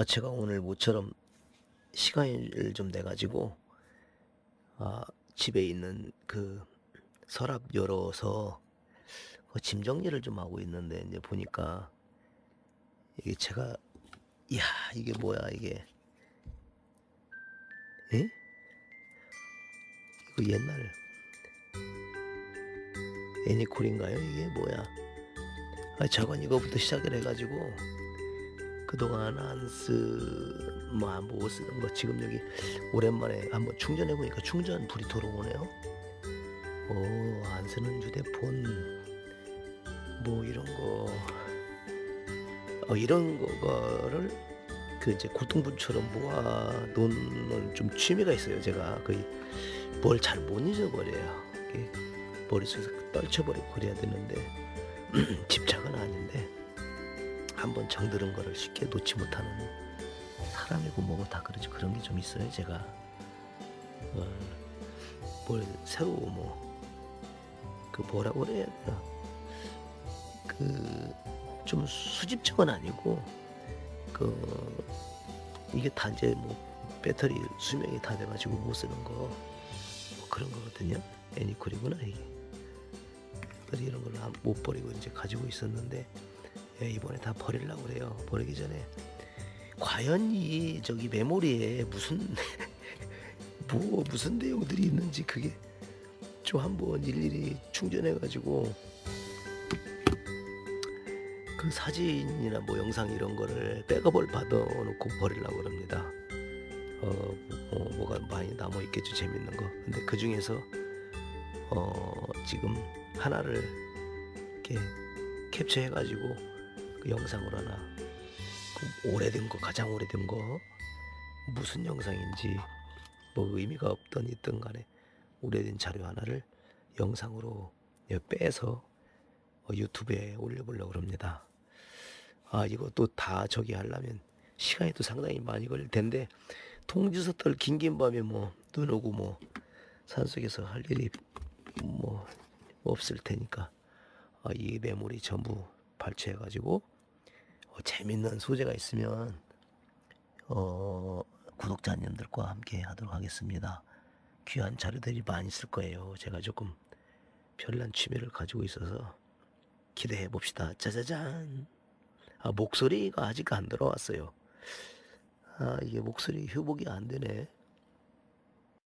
아, 제가 오늘 모처럼 시간을 좀 내가지고 아, 집에 있는 그 서랍 열어서 그 짐 정리를 좀 하고 있는데 이제 보니까 이게 제가 이야 이게 뭐야 이게. 에? 이거 옛날 애니콜인가요? 이게 뭐야? 아 저건 이거부터 시작을 해가지고 그동안 안쓰뭐못 쓰는 거 지금 여기 오랜만에 한번 충전해 보니까 충전 불이 들어오네요. 오 안 쓰는 휴대폰 뭐 이런 거 어, 이런 거를 그 이제 고통분처럼 모아 놓는 좀 취미가 있어요. 제가 거의 뭘 잘 못 잊어버려요. 머릿속에서 떨쳐버리고 그래야 되는데 아닌데 한번 정들은 거를 쉽게 놓지 못하는 사람이고 뭐고 다 그러지. 그런 게 좀 있어요 제가. 어, 뭘 새로 뭐 그 뭐라고 그래야 되나 그좀 수집적은 아니고 그 이게 다 이제 뭐 배터리 수명이 다 돼가지고 못 쓰는 거 뭐 그런 거거든요. 애니콜이구나 이게. 그래서 이런 걸 못 버리고 이제 가지고 있었는데 예, 이번에 다 버리려고 그래요. 버리기 전에 과연 이 저기 메모리에 무슨 뭐 무슨 내용들이 있는지 그게 좀 한번 일일이 충전해 가지고 그 사진이나 뭐 영상 이런 거를 백업을 받아 놓고 버리려고 그럽니다. 어, 뭐, 뭐가 많이 남아 있겠죠 재밌는 거. 근데 그 중에서 어, 지금 하나를 이렇게 캡처해 가지고 그 영상으로 하나 그 오래된 거 가장 오래된 거 무슨 영상인지 뭐 의미가 없던 있던 간에 오래된 자료 하나를 영상으로 예, 빼서 어, 유튜브에 올려보려고 합니다. 아 이것도 다 저기 하려면 시간이 또 상당히 많이 걸릴 텐데 통지서 떨 긴긴 밤에 뭐 눈 오고 뭐 산속에서 할 일이 뭐 없을 테니까 아, 이 메모리 전부 발췌해가지고 어, 재밌는 소재가 있으면 어, 구독자님들과 함께 하도록 하겠습니다. 귀한 자료들이 많이 있을 거예요. 제가 조금 별난 취미를 가지고 있어서 기대해 봅시다. 짜자잔. 아, 목소리가 아직 안 들어왔어요. 아, 이게 목소리 회복이 안 되네.